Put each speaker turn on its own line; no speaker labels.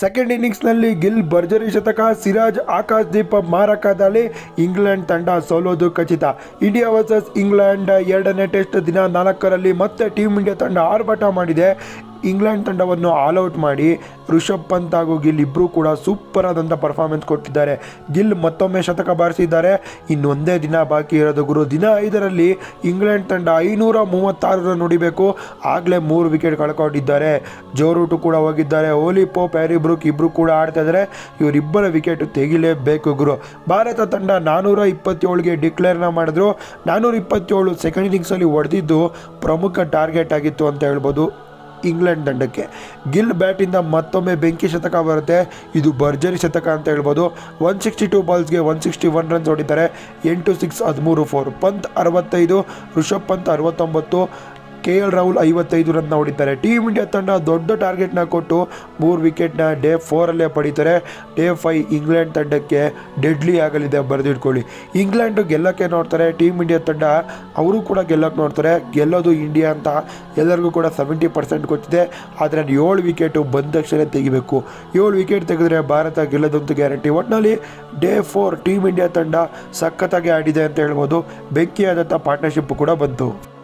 Second ಇನ್ನಿಂಗ್ಸ್ನಲ್ಲಿ ಗಿಲ್ ಭರ್ಜರಿ ಶತಕ, ಸಿರಾಜ್, ಆಕಾಶ್ ದೀಪ, ಮಾರಕ ದಾಳಿ, ಇಂಗ್ಲೆಂಡ್ ತಂಡ ಸೋಲೋದು ಖಚಿತ. ಇಂಡಿಯಾ ವರ್ಸಸ್ ಇಂಗ್ಲೆಂಡ್ ಎರಡನೇ ಟೆಸ್ಟ್ ದಿನ ನಾಲ್ಕರಲ್ಲಿ ಮತ್ತೆ ಟೀಮ್ ಇಂಡಿಯಾ ತಂಡ ಆರ್ಭಟ ಮಾಡಿದೆ. ಇಂಗ್ಲೆಂಡ್ ತಂಡವನ್ನು ಆಲ್ ಔಟ್ ಮಾಡಿ ಋಷಭ್ ಪಂತ್ ಹಾಗೂ ಗಿಲ್ ಇಬ್ಬರೂ ಕೂಡ ಸೂಪರ್ ಆದಂಥ ಪರ್ಫಾರ್ಮೆನ್ಸ್ ಕೊಟ್ಟಿದ್ದಾರೆ. ಗಿಲ್ ಮತ್ತೊಮ್ಮೆ ಶತಕ ಬಾರಿಸಿದ್ದಾರೆ. ಇನ್ನೊಂದೇ ದಿನ ಬಾಕಿ ಇರೋದು ಗುರು, ದಿನ ಐದರಲ್ಲಿ ಇಂಗ್ಲೆಂಡ್ ತಂಡ ಐನೂರ ಮೂವತ್ತಾರು ರನ್ ಹೊಡಿಬೇಕು ಆಗಲೇ ಮೂರು ವಿಕೆಟ್ ಕಳ್ಕೊಂಡಿದ್ದಾರೆ. ಜೋರೂಟು ಕೂಡ ಹೋಗಿದ್ದಾರೆ. ಓಲಿ ಪೋಪ್ ಹ್ಯಾರಿ ಬ್ರೂಕ್ ಇಬ್ಬರು ಕೂಡ ಆಡ್ತಾ ಇದ್ದಾರೆ. ಇವರಿಬ್ಬರ ವಿಕೆಟ್ ತೆಗಿಲೇಬೇಕು ಗುರು. ಭಾರತ ತಂಡ ನಾನ್ನೂರ ಇಪ್ಪತ್ತೇಳಿಗೆ ಡಿಕ್ಲೇರ್ನ ಮಾಡಿದ್ರು. ನಾನ್ನೂರ ಇಪ್ಪತ್ತೇಳು ಸೆಕೆಂಡ್ ಇನ್ನಿಂಗ್ಸಲ್ಲಿ ಹೊಡೆದಿದ್ದು ಪ್ರಮುಖ ಟಾರ್ಗೆಟ್ ಆಗಿತ್ತು ಅಂತ ಹೇಳ್ಬೋದು. ಇಂಗ್ಲೆಂಡ್ ತಂಡಕ್ಕೆ. ಗಿಲ್ ಬ್ಯಾಟಿಂದ ಮತ್ತೊಮ್ಮೆ ಬೆಂಕಿ ಶತಕ ಬರುತ್ತೆ. ಇದು ಭರ್ಜರಿ ಶತಕ ಅಂತ ಹೇಳ್ಬೋದು. ಒನ್ ಸಿಕ್ಸ್ಟಿ ಟೂ ಬಾಲ್ಸ್ಗೆ ಒನ್ ಸಿಕ್ಸ್ಟಿ ಒನ್ ರನ್ಸ್ ಹೊಡಿತಾರೆ. ಎಂಟು ಸಿಕ್ಸ್ ಹದಿಮೂರು ಫೋರ್ ಪಂತ್ ಅರವತ್ತೈದು ಋಷಭ್ ಪಂತ್ ಅರವತ್ತೊಂಬತ್ತು. ಕೆ ಎಲ್ ರಾಹುಲ್ ಐವತ್ತೈದು ರನ್ನ ಹೊಡಿತಾರೆ. ಟೀಮ್ ಇಂಡಿಯಾ ತಂಡ ದೊಡ್ಡ ಟಾರ್ಗೆಟ್ನ ಕೊಟ್ಟು ಮೂರು ವಿಕೆಟ್ನ ಡೇ ಫೋರಲ್ಲೇ ಪಡೀತಾರೆ. ಡೇ ಫೈ ಇಂಗ್ಲೆಂಡ್ ತಂಡಕ್ಕೆ ಡೆಡ್ಲಿ ಆಗಲಿದೆ ಬರೆದಿಟ್ಕೊಳ್ಳಿ. ಇಂಗ್ಲೆಂಡ್ ಗೆಲ್ಲಕ್ಕೆ ನೋಡ್ತಾರೆ. ಟೀಮ್ ಇಂಡಿಯಾ ತಂಡ ಅವರು ಕೂಡ ಗೆಲ್ಲಕ್ಕೆ ನೋಡ್ತಾರೆ. ಗೆಲ್ಲೋದು ಇಂಡಿಯಾ ಅಂತ ಎಲ್ಲರಿಗೂ ಕೂಡ ಸೆವೆಂಟಿ ಪರ್ಸೆಂಟ್ ಗೊತ್ತಿದೆ. ಆದರೆ ಏಳು ವಿಕೆಟು ಬಂದ ತಕ್ಷಣ ತೆಗಿಬೇಕು. ಏಳು ವಿಕೆಟ್ ತೆಗೆದ್ರೆ ಭಾರತ ಗೆಲ್ಲದಂತ ಗ್ಯಾರಂಟಿ ಒಟ್ಟಿನಲ್ಲಿ ಡೇ ಫೋರ್ ಟೀಮ್ ಇಂಡಿಯಾ ತಂಡ ಸಖತ್ತಾಗಿ ಆಡಿದೆ ಅಂತ ಹೇಳ್ಬೋದು. ಬೆಂಕಿಯಾದಂಥ ಪಾರ್ಟ್ನರ್ಶಿಪ್ ಕೂಡ ಬಂತು.